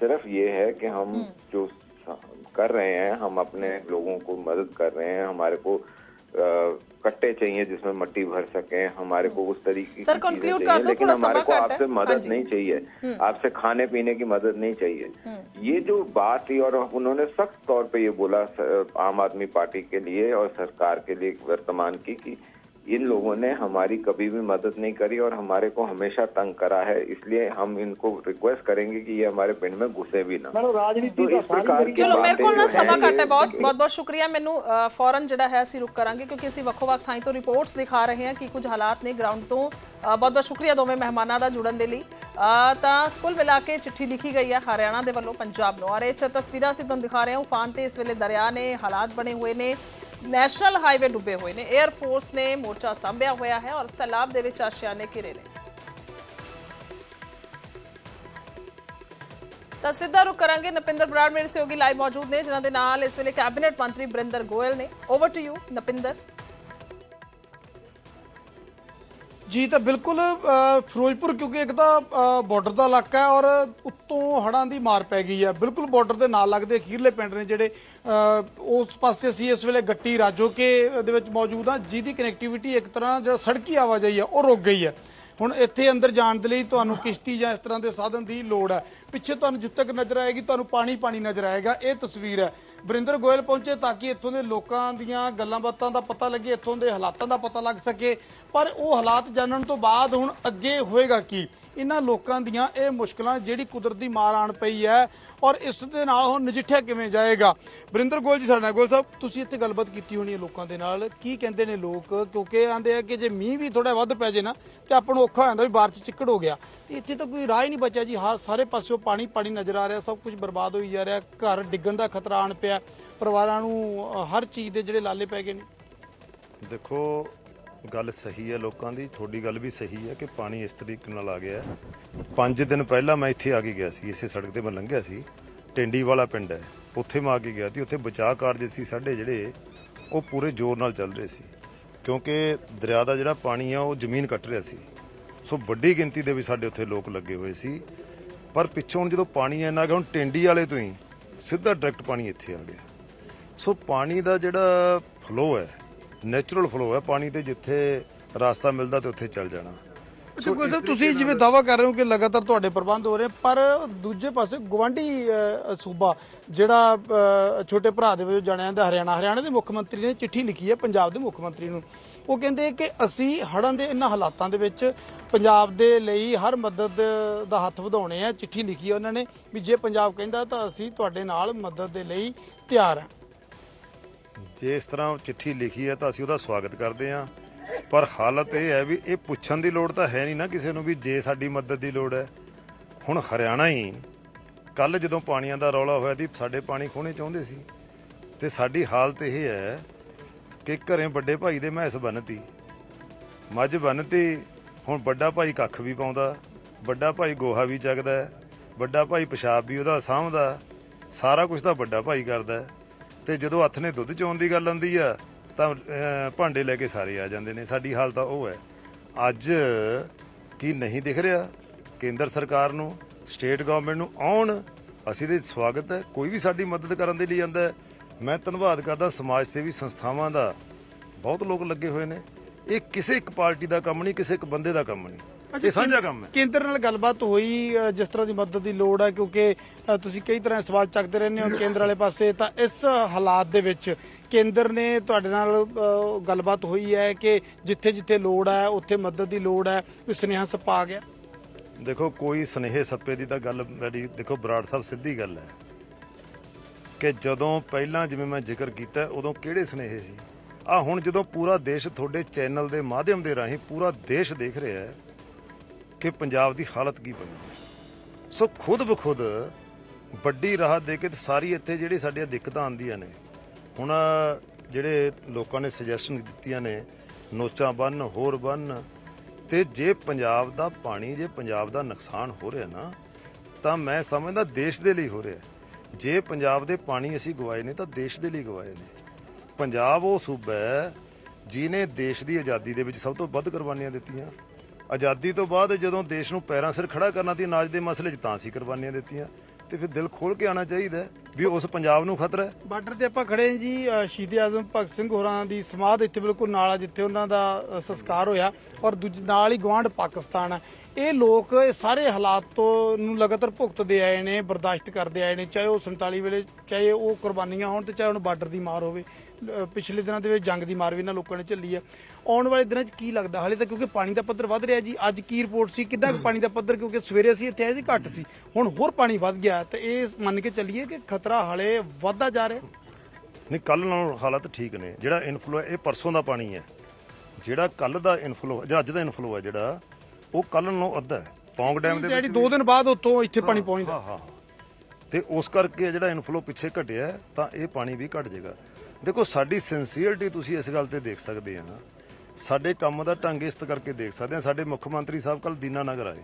सिर्फ़ ये है कि हम जो कर रहे हैं हम अपने लोगों को मदद कर रहे हैं हमारे को अ, कट्टे चाहिए जिसमें मट्टी भर सके हमारे को उस तरीके की सर, कंक्लूड कर दो, लेकिन थोड़ा हमारे को आपसे हाँ मदद हाँ नहीं चाहिए आपसे खाने पीने की मदद नहीं चाहिए। ये जो बात थी और उन्होंने सख्त तौर पे ये बोला आम आदमी पार्टी के लिए और सरकार के लिए वर्तमान की कि इन लोगों ने हमारी कभी भी मदद नहीं करी और हमारे को हमेशा तंग करा है इसलिए हम इनको रिक्वेस्ट करेंगे कि ये हमारे पिंड में घुसे भी ना ਮੈਡਮ ਰਾਜਨੀਤੀ तो ਦਾ इस ਸਾਰੀ प्रकार ਤਰੀਕੇ की ਚਲੋ ਮੇਰੇ ਕੋਲ ਨਾ बातें जो ਸਮਾਂ हैं, ਘੱਟ ਹੈ ये- ਬਹੁਤ ਬਹੁਤ ਬਹੁਤ ਸ਼ੁਕਰੀਆ ਮੈਨੂੰ ਅ, ਫੌਰਨ ਜਿਹੜਾ ਹੈ ਅਸੀਂ ਰੁਕ ਕਰਾਂਗੇ ਕਿਉਂਕਿ ਅਸੀਂ ਵੱਖੋ-ਵੱਖ ਥਾਈਂ ਤੋਂ ਰਿਪੋਰਟਸ ਦਿਖਾ ਰਹੇ ਹਾਂ ਕਿ ਕੁਝ ਹਾਲਾਤ ਨੇ ਗਰਾਊਂਡ ਤੋਂ ਅ, ਬਹੁਤ ਬਹੁਤ ਸ਼ੁਕਰੀਆ ਦੋਵੇਂ ਮਹਿਮਾਨਾਂ ਦਾ ਜੁੜਨ ਦੇ ਲਈ ਅ, ਤਾਂ ਕੁੱਲ ਮਿਲਾ ਕੇ ਚਿੱਠੀ ਲਿਖੀ ਗਈ ਹੈ ਹਰਿਆਣਾ ਦੇ ਵੱਲੋਂ ਪੰਜਾਬ ਨੂੰ ਔਰ ਇਹ 'ਚ ਤਸਵੀਰਾਂ ਅਸੀਂ ਤੁਹਾਨੂੰ ਦਿਖਾ ਰਹੇ ਹਾਂ ਉਫਾਨ ਤੇ ਇਸ ਵੇਲੇ ਦਰਿਆ ਨੇ ਹਾਲਾਤ ਬਣੇ ਹੋਏ ਨੇ ਨੈਸ਼ਨਲ ਹਾਈਵੇ ਡੁੱਬੇ ਹੋਏ ਨੇ। 에ਅਰ ਫੋਰਸ ਨੇ ਮੋਰਚਾ ਸੰਭਿਆ ਹੋਇਆ ਹੈ ਔਰ ਸੈਲਾਬ ਦੇ ਵਿੱਚ ਆਸ਼ਿਆਨੇ ਘਿਰੇ ਨੇ। ਤਾਂ ਸਿੱਧਾ ਰੁਕ ਕਰਾਂਗੇ। ਨਪਿੰਦਰ ਬਰਾੜ ਮੇਰੇ ਸਹਿਯੋਗੀ ਲਾਈਵ ਮੌਜੂਦ ਨੇ, ਜਿਨ੍ਹਾਂ ਦੇ ਨਾਲ ਇਸ ਵੇਲੇ ਕੈਬਨਿਟ ਮੰਤਰੀ ਬਰਿੰਦਰ ਗੋਇਲ ਨੇ। Over to you Napinder. Ji, ਤਾਂ ਬਿਲਕੁਲ ਫਿਰੋਜ਼ਪੁਰ ਕਿਉਂਕਿ ਇੱਕ ਤਾਂ ਬਾਰਡਰ ਦਾ ਇਲਾਕਾ ਹੈ ਔਰ ਉੱਤੋਂ ਹੜਾਂ ਦੀ ਮਾਰ ਪੈ ਗਈ ਹੈ। ਬਿਲਕੁਲ ਬਾਰਡਰ ਦੇ ਨਾਲ ਲੱਗਦੇ ਅਖੀਰਲੇ ਪਿੰਡ ਨੇ ਜਿਹੜੇ ਉਸ ਪਾਸੇ ਅਸੀਂ ਇਸ ਵੇਲੇ ਗੱਟੀ ਰਾਜੋਕੇ ਦੇ ਵਿੱਚ ਮੌਜੂਦ ਹਾਂ, ਜਿਹਦੀ ਕਨੈਕਟੀਵਿਟੀ ਇੱਕ ਤਰ੍ਹਾਂ ਜਿਹੜਾ ਸੜਕੀ ਆਵਾਜਾਈ ਹੈ, ਉਹ ਰੁਕ ਗਈ ਹੈ। ਹੁਣ ਇੱਥੇ ਅੰਦਰ ਜਾਣ ਦੇ ਲਈ ਤੁਹਾਨੂੰ ਕਿਸ਼ਤੀ ਜਾਂ ਇਸ ਤਰ੍ਹਾਂ ਦੇ ਸਾਧਨ ਦੀ ਲੋੜ ਹੈ। ਪਿੱਛੇ ਤੁਹਾਨੂੰ ਜਿੱਥੇ ਤੱਕ ਨਜ਼ਰ ਆਏਗੀ, ਤੁਹਾਨੂੰ ਪਾਣੀ ਪਾਣੀ ਨਜ਼ਰ ਆਏਗਾ, ਇਹ ਤਸਵੀਰ ਹੈ। ਵਰਿੰਦਰ ਗੋਇਲ ਪਹੁੰਚੇ ਤਾਂ ਕਿ ਇੱਥੋਂ ਦੇ ਲੋਕਾਂ ਦੀਆਂ ਗੱਲਾਂ ਬਾਤਾਂ ਦਾ ਪਤਾ ਲੱਗੇ, ਇੱਥੋਂ ਦੇ ਹਾਲਾਤਾਂ ਦਾ ਪਤਾ ਲੱਗ ਸਕੇ। ਪਰ ਉਹ ਹਾਲਾਤ ਜਾਣਨ ਤੋਂ ਬਾਅਦ ਹੁਣ ਅੱਗੇ ਹੋਏਗਾ ਕੀ? ਇਹਨਾਂ ਲੋਕਾਂ ਦੀਆਂ ਇਹ ਮੁਸ਼ਕਲਾਂ ਜਿਹੜੀ ਕੁਦਰਤੀ ਮਾਰ ਆਣ ਪਈ ਹੈ ਔਰ ਇਸ ਦੇ ਨਾਲ ਹੁਣ ਨਜਿੱਠਿਆ ਕਿਵੇਂ ਜਾਏਗਾ? ਵਰਿੰਦਰ ਗੋਲ ਜੀ, ਸਾਡੇ ਨਾਲ ਗੋਲ ਸਾਹਿਬ, ਤੁਸੀਂ ਇੱਥੇ ਗੱਲਬਾਤ ਕੀਤੀ ਹੋਣੀ ਹੈ ਲੋਕਾਂ ਦੇ ਨਾਲ। ਕੀ ਕਹਿੰਦੇ ਨੇ ਲੋਕ? ਕਿਉਂਕਿ ਆਂਦੇ ਆ ਕਿ ਜੇ ਮੀਂਹ ਵੀ ਥੋੜਾ ਵੱਧ ਪੈ ਜੇ ਨਾ, ਤੇ ਆਪਾਂ ਨੂੰ ਔਖਾ ਹੋ ਜਾਂਦਾ ਵੀ ਬਾਹਰ ਚ ਚਿੱਕੜ ਹੋ ਗਿਆ। ਤੇ ਇੱਥੇ ਤਾਂ ਕੋਈ ਰਾਹ ਹੀ ਨਹੀਂ ਬਚਿਆ ਜੀ। ਹਾਂ, ਸਾਰੇ ਪਾਸਿਓਂ ਪਾਣੀ ਪਾਣੀ ਨਜ਼ਰ ਆ ਰਿਹਾ, ਸਭ ਕੁਝ ਬਰਬਾਦ ਹੋਈ ਜਾ ਰਿਹਾ, ਘਰ ਡਿੱਗਣ ਦਾ ਖਤਰਾ ਆਣ ਪਿਆ। ਪਰਿਵਾਰਾਂ ਨੂੰ ਹਰ ਚੀਜ਼ ਦੇ ਜਿਹੜੇ ਲਾਲੇ ਪੈ ਗਏ ਨੇ। ਦੇਖੋ ਗੱਲ ਸਹੀ ਹੈ ਲੋਕਾਂ ਦੀ, ਤੁਹਾਡੀ ਗੱਲ ਵੀ ਸਹੀ ਹੈ ਕਿ ਪਾਣੀ ਇਸ ਤਰੀਕੇ ਨਾਲ ਆ ਗਿਆ ਹੈ। ਪੰਜ ਦਿਨ ਪਹਿਲਾਂ ਮੈਂ ਇੱਥੇ ਆ ਕੇ ਗਿਆ ਸੀ, ਇਸੇ ਸੜਕ ਤੇ ਮੈਂ ਲੰਘਿਆ ਸੀ। ਟੈਂਡੀ ਵਾਲਾ ਪਿੰਡ ਹੈ, ਉੱਥੇ ਮੈਂ ਆ ਕੇ ਗਿਆ ਸੀ, ਉੱਥੇ ਬਚਾਅ ਕਾਰਜ ਸੀ ਸਾਡੇ ਜਿਹੜੇ, ਉਹ ਪੂਰੇ ਜ਼ੋਰ ਨਾਲ ਚੱਲ ਰਹੇ ਸੀ। ਕਿਉਂਕਿ ਦਰਿਆ ਦਾ ਜਿਹੜਾ ਪਾਣੀ ਆ, ਉਹ ਜ਼ਮੀਨ ਕੱਟ ਰਿਹਾ ਸੀ। ਸੋ ਵੱਡੀ ਗਿਣਤੀ ਦੇ ਵੀ ਸਾਡੇ ਉੱਥੇ ਲੋਕ ਲੱਗੇ ਹੋਏ ਸੀ। ਪਰ ਪਿੱਛੋਂ ਹੁਣ ਜਦੋਂ ਪਾਣੀ ਇੰਨਾ ਆ ਗਿਆ, ਹੁਣ ਟੈਂਡੀ ਵਾਲੇ ਤੋਂ ਹੀ ਸਿੱਧਾ ਡਾਇਰੈਕਟ ਪਾਣੀ ਇੱਥੇ ਆ ਗਿਆ। ਸੋ ਪਾਣੀ ਦਾ ਜਿਹੜਾ ਫਲੋ ਹੈ ਨੇਚਰਲ ਫਲੋ ਹੈ ਪਾਣੀ ਤੇ ਜਿੱਥੇ ਰਸਤਾ ਮਿਲਦਾ ਤੇ ਉੱਥੇ ਚੱਲ ਜਾਣਾ। ਸਾਹਿਬ ਤੁਸੀਂ ਜਿਵੇਂ ਦਾਵਾ ਕਰ ਰਹੇ ਹੋ ਕਿ ਲਗਾਤਾਰ ਤੁਹਾਡੇ ਪ੍ਰਬੰਧ ਹੋ ਰਹੇ ਪਰ ਦੂਜੇ ਪਾਸੇ ਗਵਾਂਢੀ ਸੂਬਾ ਜਿਹੜਾ ਛੋਟੇ ਭਰਾ ਦੇ ਵਜੋਂ ਜਾਣਿਆ ਜਾਂਦਾ ਹਰਿਆਣਾ ਹਰਿਆਣਾ ਦੇ ਮੁੱਖ ਮੰਤਰੀ ਨੇ ਚਿੱਠੀ ਲਿਖੀ ਹੈ ਪੰਜਾਬ ਦੇ ਮੁੱਖ ਮੰਤਰੀ ਨੂੰ। ਉਹ ਕਹਿੰਦੇ ਕਿ ਅਸੀਂ ਹੜ੍ਹਾਂ ਦੇ ਇਹਨਾਂ ਹਾਲਾਤਾਂ ਦੇ ਵਿੱਚ ਪੰਜਾਬ ਦੇ ਲਈ ਹਰ ਮਦਦ ਦਾ ਹੱਥ ਵਧਾਉਣੇ ਆ ਚਿੱਠੀ ਲਿਖੀ ਹੈ ਉਹਨਾਂ ਨੇ ਵੀ ਜੇ ਪੰਜਾਬ ਕਹਿੰਦਾ ਤਾਂ ਅਸੀਂ ਤੁਹਾਡੇ ਨਾਲ ਮਦਦ ਦੇ ਲਈ ਤਿਆਰ ਹਾਂ। ਜੇ ਇਸ ਤਰ੍ਹਾਂ ਚਿੱਠੀ ਲਿਖੀ ਹੈ ਤਾਂ ਅਸੀਂ ਉਹਦਾ ਸਵਾਗਤ ਕਰਦੇ ਹਾਂ। ਪਰ ਹਾਲਤ ਇਹ ਹੈ ਵੀ ਇਹ ਪੁੱਛਣ ਦੀ ਲੋੜ ਤਾਂ ਹੈ ਨਹੀਂ ਨਾ ਕਿਸੇ ਨੂੰ ਵੀ ਜੇ ਸਾਡੀ ਮਦਦ ਦੀ ਲੋੜ ਹੈ। ਹੁਣ ਹਰਿਆਣਾ ਹੀ ਕੱਲ ਜਦੋਂ ਪਾਣੀਆਂ ਦਾ ਰੌਲਾ ਹੋਇਆ ਸੀ, ਸਾਡੇ ਪਾਣੀ ਖੋਣੇ ਚਾਹੁੰਦੇ ਸੀ। ਤੇ ਸਾਡੀ ਹਾਲਤ ਇਹ ਹੈ ਕਿ ਘਰੇ ਵੱਡੇ ਭਾਈ ਦੇ ਮੈਸ ਬੰਨਤੀ। ਮੱਝ ਬੰਨਤੀ, ਹੁਣ ਵੱਡਾ ਭਾਈ ਕੱਖ ਵੀ ਪਾਉਂਦਾ, ਵੱਡਾ ਭਾਈ ਗੋਹਾ ਵੀ ਚੱਕਦਾ, ਵੱਡਾ ਭਾਈ ਪਿਸ਼ਾਬ ਵੀ ਉਹਦਾ ਸਾਂਭਦਾ, ਸਾਰਾ ਕੁਝ ਤਾਂ ਵੱਡਾ ਭਾਈ ਕਰਦਾ। ਤੇ ਜਦੋਂ ਹੱਥ ਨੇ ਦੁੱਧ ਚੋਣ ਦੀ ਗੱਲ ਆਉਂਦੀ ਆ, ਤਾਂ ਭਾਂਡੇ ਲੈ ਕੇ ਸਾਰੇ ਆ ਜਾਂਦੇ ਨੇ। ਸਾਡੀ ਹਾਲਤ ਤਾਂ ਉਹ ਹੈ। ਅੱਜ ਕੀ ਨਹੀਂ ਦਿਖ ਰਿਹਾ? ਕੇਂਦਰ ਸਰਕਾਰ ਨੂੰ, ਸਟੇਟ ਗਵਰਨਮੈਂਟ ਨੂੰ ਆਉਣ, ਅਸੀਂ ਤੇ ਸਵਾਗਤ ਹੈ। ਕੋਈ ਵੀ ਸਾਡੀ ਮਦਦ ਕਰਨ ਦੇ ਲਈ ਜਾਂਦਾ ਮੈਂ ਧੰਨਵਾਦ ਕਰਦਾ ਸਮਾਜ ਸੇਵੀ ਸੰਸਥਾਵਾਂ ਦਾ। ਬਹੁਤ ਲੋਕ ਲੱਗੇ ਹੋਏ ਨੇ। ਇਹ ਕਿਸੇ ਇੱਕ ਪਾਰਟੀ ਦਾ ਕੰਮ ਨਹੀਂ, ਕਿਸੇ ਇੱਕ ਬੰਦੇ ਦਾ ਕੰਮ ਨਹੀਂ। ਇਹ ਸਾਂਝਾ ਕੰਮ ਹੈ। ਕੇਂਦਰ ਨਾਲ ਗੱਲਬਾਤ ਹੋਈ ਅ, ਜਿਸ ਤਰ੍ਹਾਂ ਦੀ ਮਦਦ ਦੀ ਲੋੜ ਹੈ ਕਿਉਂਕਿ ਅ, ਤੁਸੀਂ ਕਈ ਤਰ੍ਹਾਂ ਦੇ ਸਵਾਲ ਚੱਕਦੇ ਰਹਿੰਦੇ ਹੋ ਕੇਂਦਰ ਵਾਲੇ ਪਾਸੇ ਤਾਂ ਇਸ ਹਾਲਾਤ ਦੇ ਵਿੱਚ ਕੇਂਦਰ ਨੇ ਤੁਹਾਡੇ ਨਾਲ ਅ, ਗੱਲਬਾਤ ਹੋਈ ਹੈ ਕਿ ਜਿੱਥੇ ਜਿੱਥੇ ਲੋੜ ਹੈ ਉੱਥੇ ਮਦਦ ਦੀ ਲੋੜ ਹੈ ਕੋਈ ਸੁਨੇਹਾ ਸੱਪਾ ਗਿਆ? ਦੇਖੋ ਕੋਈ ਸਨੇਹ ਸੱਪੇ ਦੀ ਤਾਂ ਗੱਲ ਮੇਰੀ ਦੇਖੋ ਬਰਾੜ ਸਾਹਿਬ ਸਿੱਧੀ ਗੱਲ ਹੈ ਕਿ ਜਦੋਂ ਪਹਿਲਾਂ ਜਿਵੇਂ ਮੈਂ ਜ਼ਿਕਰ ਕੀਤਾ ਉਦੋਂ ਕਿਹੜੇ ਸਨੇਹ ਸੀ? ਆ ਹੁਣ ਜਦੋਂ ਪੂਰਾ ਦੇਸ਼ ਤੁਹਾਡੇ ਚੈਨਲ ਦੇ ਮਾਧਿਅਮ ਦੇ ਰਾਹੀਂ ਪੂਰਾ ਦੇਸ਼ ਦੇਖ ਰਿਹਾ ਹੈ ਕਿ ਪੰਜਾਬ ਦੀ ਹਾਲਤ ਕੀ ਬਣੀ? ਸੋ ਖੁਦ ਬਖੁਦ ਵੱਡੀ ਰਾਹਤ ਦੇ ਕੇ ਤੇ ਸਾਰੀ ਇੱਥੇ ਜਿਹੜੀ ਸਾਡੀਆਂ ਦਿੱਕਤਾਂ ਆਉਂਦੀਆਂ ਨੇ, ਹੁਣ ਜਿਹੜੇ ਲੋਕਾਂ ਨੇ ਸੁਜੈਸ਼ਨ ਦਿੱਤੀਆਂ ਨੇ, ਨੋਚਾਂ ਬੰਨ, ਹੋਰ ਬੰਨ, ਤੇ ਜੇ ਪੰਜਾਬ ਦਾ ਪਾਣੀ, ਜੇ ਪੰਜਾਬ ਦਾ ਨੁਕਸਾਨ ਹੋ ਰਿਹਾ ਨਾ, ਤਾਂ ਮੈਂ ਸਮਝਦਾ ਦੇਸ਼ ਦੇ ਲਈ ਹੋ ਰਿਹਾ। ਜੇ ਪੰਜਾਬ ਦੇ ਪਾਣੀ ਅਸੀਂ ਗਵਾਏ ਨੇ, ਤਾਂ ਦੇਸ਼ ਦੇ ਲਈ ਗਵਾਏ ਨੇ। ਪੰਜਾਬ ਉਹ ਸੂਬਾ ਹੈ ਜਿਨੇ ਦੇਸ਼ ਦੀ ਆਜ਼ਾਦੀ ਦੇ ਵਿੱਚ ਸਭ ਤੋਂ ਵੱਧ ਕੁਰਬਾਨੀਆਂ ਦਿੱਤੀਆਂ। ਆਜ਼ਾਦੀ ਤੋਂ ਬਾਅਦ ਜਦੋਂ ਦੇਸ਼ ਨੂੰ ਪੈਰਾਂ ਸਿਰ ਖੜਾ ਕਰਨਾ ਸੀ ਅਨਾਜ ਦੇ ਮਸਲੇ 'ਚ ਤਾਂ ਅਸੀਂ ਕੁਰਬਾਨੀਆਂ ਦਿੱਤੀਆਂ। ਤੇ ਫਿਰ ਦਿਲ ਖੋਲ ਕੇ ਆਣਾ ਚਾਹੀਦਾ ਵੀ ਉਸ ਪੰਜਾਬ ਨੂੰ ਖਤਰਾ ਹੈ। ਬਾਰਡਰ ਤੇ ਆਪਾਂ ਖੜੇ ਹਾਂ ਜੀ ਅ, ਸ਼ਹੀਦ ਆਜ਼ਮ ਭਗਤ ਸਿੰਘ ਹੋਰਾਂ ਦੀ ਸਮਾਧ ਇੱਥੇ ਬਿਲਕੁਲ ਨਾਲ ਆ ਜਿੱਥੇ ਉਹਨਾਂ ਦਾ ਸੰਸਕਾਰ ਹੋਇਆ। ਔਰ ਦੂਜੇ ਨਾਲ ਹੀ ਗਵਾਂਢ ਪਾਕਿਸਤਾਨ ਹੈ। ਇਹ ਲੋਕ ਇਹ ਸਾਰੇ ਹਾਲਾਤ ਤੋਂ ਨੂੰ ਲਗਾਤਾਰ ਭੁਗਤਦੇ ਆਏ ਨੇ ਬਰਦਾਸ਼ਤ ਕਰਦੇ ਆਏ ਨੇ ਚਾਹੇ ਉਹ 47 ਵੇਲੇ ਚਾਹੇ ਉਹ ਕੁਰਬਾਨੀਆਂ ਹੋਣ ਤੇ ਚਾਹੇ ਉਹਨੂੰ ਬਾਰਡਰ ਦੀ ਮਾਰ ਹੋਵੇ। ਪਿਛਲੇ ਦਿਨਾਂ ਦੇ ਵਿੱਚ ਜੰਗ ਦੀ ਮਾਰ ਵੀ ਇਹਨਾਂ ਲੋਕਾਂ ਨੇ ਝੱਲੀ ਹੈ ਆਉਣ ਵਾਲੇ ਦਿਨਾਂ 'ਚ ਕੀ ਲੱਗਦਾ? ਹਾਲੇ ਤਾਂ ਕਿਉਂਕਿ ਪਾਣੀ ਦਾ ਪੱਧਰ ਵੱਧ ਰਿਹਾ ਜੀ। ਅੱਜ ਕੀ ਰਿਪੋਰਟ ਸੀ? ਕਿੰਨਾ ਕੁ ਪਾਣੀ ਦਾ ਪੱਧਰ? ਕਿਉਂਕਿ ਸਵੇਰੇ ਅਸੀਂ ਇੱਥੇ ਆਏ ਸੀ ਘੱਟ ਸੀ। ਹੁਣ ਹੋਰ ਪਾਣੀ ਵੱਧ ਗਿਆ। ਤੇ ਇਹ ਮੰਨ ਕੇ ਚੱਲੀਏ ਕਿ ਖਤਰਾ ਹਾਲੇ ਵੱਧਦਾ ਜਾ ਰਿਹਾ। ਨਹੀਂ ਕੱਲ ਨਾਲੋਂ ਹਾਲਾਤ ਠੀਕ ਨੇ। ਜਿਹੜਾ ਇਨਫਲੋ ਹੈ ਇਹ ਪਰਸੋਂ ਦਾ ਪਾਣੀ ਹੈ। ਜਿਹੜਾ ਕੱਲ ਦਾ ਇਨਫਲੋ ਜਿਹੜਾ ਅੱਜ ਦਾ ਇਨਫਲੋ ਹੈ ਜਿਹੜਾ ਉਹ ਕੱਲ ਨਾਲੋਂ ਅੱਧਾ ਹੈ। ਪੌਂਗ ਡੈਮ ਦੇ ਜਿਹੜੀ ਵਿੱਚ ਦੋ ਦਿਨ ਬਾਅਦ ਉੱਥੋਂ ਇੱਥੇ ਪਾਣੀ ਪਹੁੰਚਦਾ। ਹਾਂ ਹਾਂ ਤੇ ਉਸ ਕਰਕੇ ਜਿਹੜਾ ਇਨਫਲੋ ਪਿੱਛੇ ਘਟਿਆ ਤਾਂ ਇਹ ਪਾਣੀ ਵੀ ਘਟ ਜਾਏਗਾ। ਦੇਖੋ, ਸਾਡੀ ਸਿੰਸੀਅਰਟੀ ਤੁਸੀਂ ਇਸ ਗੱਲ ਤੇ ਦੇਖ ਸਕਦੇ ਆ ਸਾਡੇ ਕੰਮ ਦਾ ਢੰਗ ਇਸ ਕਰਕੇ ਦੇਖ ਸਕਦੇ ਆ। ਸਾਡੇ ਮੁੱਖ ਮੰਤਰੀ ਸਾਹਿਬ ਕੱਲ ਦੀਨਾ ਨਗਰ ਆਏ।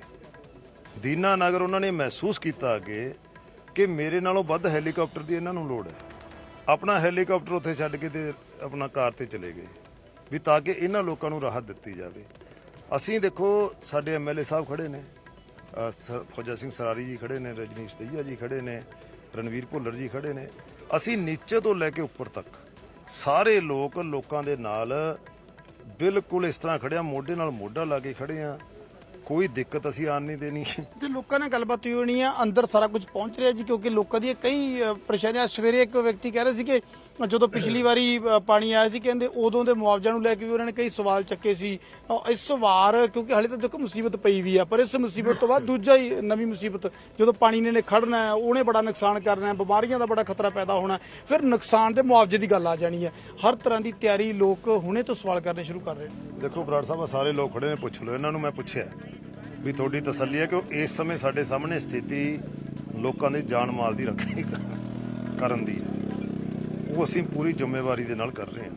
ਦੀਨਾ ਨਗਰ ਉਹਨਾਂ ਨੇ ਮਹਿਸੂਸ ਕੀਤਾ ਕਿ ਕਿ ਮੇਰੇ ਨਾਲੋਂ ਵੱਧ ਹੈਲੀਕਾਪਟਰ ਦੀ ਇਹਨਾਂ ਨੂੰ ਲੋੜ ਹੈ। ਆਪਣਾ ਹੈਲੀਕਾਪਟਰ ਉੱਥੇ ਛੱਡ ਕੇ ਤੇ ਆਪਣਾ ਕਾਰ ਤੇ ਚਲੇ ਗਏ ਵੀ ਤਾਂ ਕਿ ਇਹਨਾਂ ਲੋਕਾਂ ਨੂੰ ਰਾਹਤ ਦਿੱਤੀ ਜਾਵੇ। ਅਸੀਂ ਦੇਖੋ, ਸਾਡੇ ਐਮਐਲਏ ਸਾਹਿਬ ਖੜੇ ਨੇ ਸਰ- ਫੌਜਾ ਸਿੰਘ ਸਰਾਰੀ ਜੀ ਖੜੇ ਨੇ, ਰਜਨੀਸ਼ ਦਈਆ ਜੀ ਖੜੇ ਨੇ, ਰਣਵੀਰ ਭੁੱਲਰ ਜੀ ਖੜੇ ਨੇ। ਅਸੀਂ ਨੀਚੇ ਤੋਂ ਲੈ ਕੇ ਉੱਪਰ ਤੱਕ ਸਾਰੇ ਲੋਕ ਲੋਕਾਂ ਦੇ ਨਾਲ ਬਿਲਕੁਲ ਇਸ ਤਰ੍ਹਾਂ ਖੜਿਆ ਮੋਢੇ ਨਾਲ ਮੋਢਾ ਲਾ ਕੇ ਖੜੇ ਆ। ਕੋਈ ਦਿੱਕਤ ਅਸੀਂ ਆਣ ਨਹੀਂ ਦੇਣੀ। ਤੇ ਲੋਕਾਂ ਨਾਲ ਗੱਲਬਾਤ ਹੋਈ ਹੋਣੀ ਆ, ਅੰਦਰ ਸਾਰਾ ਕੁਝ ਪਹੁੰਚ ਰਿਹਾ ਜੀ, ਕਿਉਂਕਿ ਲੋਕਾਂ ਦੀਆਂ ਕਈ ਪਰੇਸ਼ਾਨੀਆਂ। ਸਵੇਰੇ ਇੱਕ ਵਿਅਕਤੀ ਕਹਿ ਰਿਹਾ ਸੀ ਕਿ ਜਦੋਂ ਪਿਛਲੀ ਵਾਰੀ ਪਾਣੀ ਆਇਆ ਸੀ, ਕਹਿੰਦੇ ਉਦੋਂ ਦੇ ਮੁਆਵਜ਼ਾ ਨੂੰ ਲੈ ਕੇ ਵੀ ਉਹਨਾਂ ਨੇ ਕਈ ਸਵਾਲ ਚੱਕੇ ਸੀ। ਇਸ ਵਾਰ, ਕਿਉਂਕਿ ਹਾਲੇ ਤਾਂ ਦੇਖੋ ਮੁਸੀਬਤ ਪਈ ਵੀ ਆ, ਪਰ ਇਸ ਮੁਸੀਬਤ ਤੋਂ ਬਾਅਦ ਦੂਜਾ ਹੀ ਨਵੀਂ ਮੁਸੀਬਤ, ਜਦੋਂ ਪਾਣੀ ਨੇ ਨੇ ਖੜਨਾ ਹੈ, ਉਹਨੇ ਬੜਾ ਨੁਕਸਾਨ ਕਰਨਾ ਬਿਮਾਰੀਆਂ ਦਾ ਬੜਾ ਖਤਰਾ ਪੈਦਾ ਹੋਣਾ ਫਿਰ ਨੁਕਸਾਨ ਦੇ ਮੁਆਵਜ਼ੇ ਦੀ ਗੱਲ ਆ ਜਾਣੀ ਹੈ। ਹਰ ਤਰ੍ਹਾਂ ਦੀ ਤਿਆਰੀ ਲੋਕ ਹੁਣੇ ਤੋਂ ਸਵਾਲ ਕਰਨੇ ਸ਼ੁਰੂ ਕਰ ਰਹੇ ਨੇ। ਦੇਖੋ ਬਰਾੜ ਸਾਹਿਬ ਆਹ ਸਾਰੇ ਲੋਕ ਖੜੇ ਨੇ, ਪੁੱਛ ਲਓ, ਇਹਨਾਂ ਨੂੰ ਮੈਂ ਪੁੱਛਿਆ ਵੀ ਤੁਹਾਡੀ ਤਸੱਲੀ ਹੈ ਕਿ ਇਸ ਸਮੇਂ ਸਾਡੇ ਸਾਹਮਣੇ ਸਥਿਤੀ ਲੋਕਾਂ ਦੇ ਜਾਨ ਮਾਲ ਦੀ ਰੱਖੀ ਕਰਨ ਦੀ ਹੈ। ਉਹ ਅਸੀਂ ਪੂਰੀ ਜ਼ਿੰਮੇਵਾਰੀ ਦੇ ਨਾਲ ਕਰ ਰਹੇ ਹਾਂ।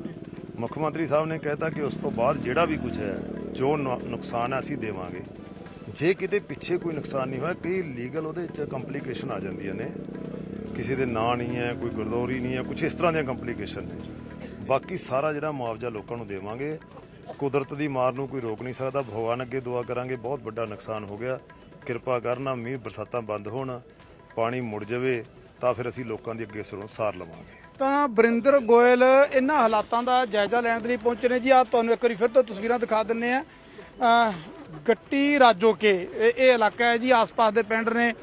ਮੁੱਖ ਮੰਤਰੀ ਸਾਹਿਬ ਨੇ ਕਹਿਤਾ ਕਿ ਉਸ ਤੋਂ ਬਾਅਦ ਜਿਹੜਾ ਵੀ ਕੁਝ ਹੈ, ਜੋ ਨੁ- ਨੁਕਸਾਨ ਹੈ, ਅਸੀਂ ਦੇਵਾਂਗੇ। ਜੇ ਕਿਤੇ ਪਿੱਛੇ ਕੋਈ ਨੁਕਸਾਨ ਨਹੀਂ ਹੋਇਆ, ਕਈ ਲੀਗਲ ਉਹਦੇ ਵਿੱਚ ਕੰਪਲਿਕੇਸ਼ਨ ਆ ਜਾਂਦੀਆਂ ਨੇ। ਕਿਸੇ ਦੇ ਨਾਂ ਨਹੀਂ ਹੈ, ਕੋਈ ਗਰਦੌਰੀ ਨਹੀਂ ਹੈ ਕੁਝ ਇਸ ਤਰ੍ਹਾਂ ਦੀਆਂ ਕੰਪਲਿਕੇਸ਼ਨ ਨੇ। ਬਾਕੀ ਸਾਰਾ ਜਿਹੜਾ ਮੁਆਵਜ਼ਾ ਲੋਕਾਂ ਨੂੰ ਦੇਵਾਂਗੇ। ਕੁਦਰਤ ਦੀ ਮਾਰ ਨੂੰ ਕੋਈ ਰੋਕ ਨਹੀਂ ਸਕਦਾ। ਭਗਵਾਨ ਅੱਗੇ ਦੁਆ ਕਰਾਂਗੇ, ਬਹੁਤ ਵੱਡਾ ਨੁਕਸਾਨ ਹੋ ਗਿਆ। ਕਿਰਪਾ ਕਰਨਾ, ਮੀਂਹ, ਬਰਸਾਤਾਂ ਬੰਦ ਹੋਣ, ਪਾਣੀ ਮੁੜ ਜਾਵੇ, ਤਾਂ ਫਿਰ ਅਸੀਂ ਲੋਕਾਂ ਦੀ ਅੱਗੇ ਸਰੋਂ ਸਾਰ ਲਵਾਂਗੇ। ਤਾਂ ਬਰਿੰਦਰ ਗੋਇਲ ਇਹਨਾਂ ਹਾਲਾਤਾਂ ਦਾ ਜਾਇਜ਼ਾ ਲੈਣ ਦੇ ਲਈ ਪਹੁੰਚੇ ਨੇ ਜੀ। ਆ ਤੁਹਾਨੂੰ ਇੱਕ ਵਾਰੀ ਫਿਰ ਤੋਂ ਤਸਵੀਰਾਂ ਦਿਖਾ ਦਿੰਨੇ ਆ ਗੱਟੀ ਰਾਜੋਕੇ ਇਹ ਇਹ ਇਲਾਕਾ ਹੈ ਜੀ, ਆਸ-ਪਾਸ ਦੇ ਪਿੰਡ ਨੇ,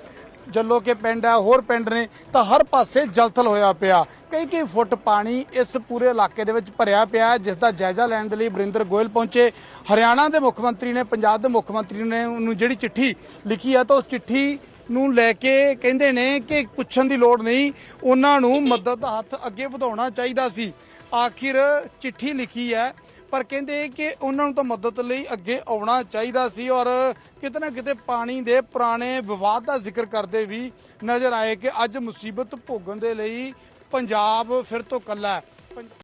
ਜੱਲੋ ਕੇ ਪਿੰਡ ਹੈ, ਹੋਰ ਪਿੰਡ ਨੇ, ਤਾਂ ਹਰ ਪਾਸੇ ਜਲਥਲ ਹੋਇਆ ਪਿਆ। ਕਈ ਕਈ ਫੁੱਟ ਪਾਣੀ ਇਸ ਪੂਰੇ ਇਲਾਕੇ ਦੇ ਵਿੱਚ ਭਰਿਆ ਪਿਆ ਜਿਸ ਦਾ ਜਾਇਜ਼ਾ ਲੈਣ ਦੇ ਲਈ ਬਰਿੰਦਰ ਗੋਇਲ ਪਹੁੰਚੇ। ਹਰਿਆਣਾ ਦੇ ਮੁੱਖ ਮੰਤਰੀ ਨੇ, ਪੰਜਾਬ ਦੇ ਮੁੱਖ ਮੰਤਰੀ ਨੇ ਉਹਨੂੰ ਜਿਹੜੀ ਚਿੱਠੀ ਲਿਖੀ ਹੈ, ਤਾਂ ਉਸ ਚਿੱਠੀ ਨੂੰ ਲੈ ਕੇ ਕਹਿੰਦੇ ਨੇ ਕਿ ਪੁੱਛਣ ਦੀ ਲੋੜ ਨਹੀਂ ਉਹਨਾਂ ਨੂੰ ਮਦਦ ਦਾ ਹੱਥ ਅੱਗੇ ਵਧਾਉਣਾ ਚਾਹੀਦਾ ਸੀ। ਆਖਿਰ ਚਿੱਠੀ ਲਿਖੀ ਹੈ ਪਰ ਕਹਿੰਦੇ ਕਿ ਉਹਨਾਂ ਨੂੰ ਤਾਂ ਮਦਦ ਲਈ ਅੱਗੇ ਆਉਣਾ ਚਾਹੀਦਾ ਸੀ ਔਰ ਕਿਤੇ ਨਾ ਕਿਤੇ ਪਾਣੀ ਦੇ ਪੁਰਾਣੇ ਵਿਵਾਦ ਦਾ ਜ਼ਿਕਰ ਕਰਦੇ ਵੀ ਨਜ਼ਰ ਆਏ ਕਿ ਅੱਜ ਮੁਸੀਬਤ ਭੋਗਣ ਦੇ ਲਈ ਪੰਜਾਬ ਫਿਰ ਤੋਂ ਕੱਲਾ ਹੈ।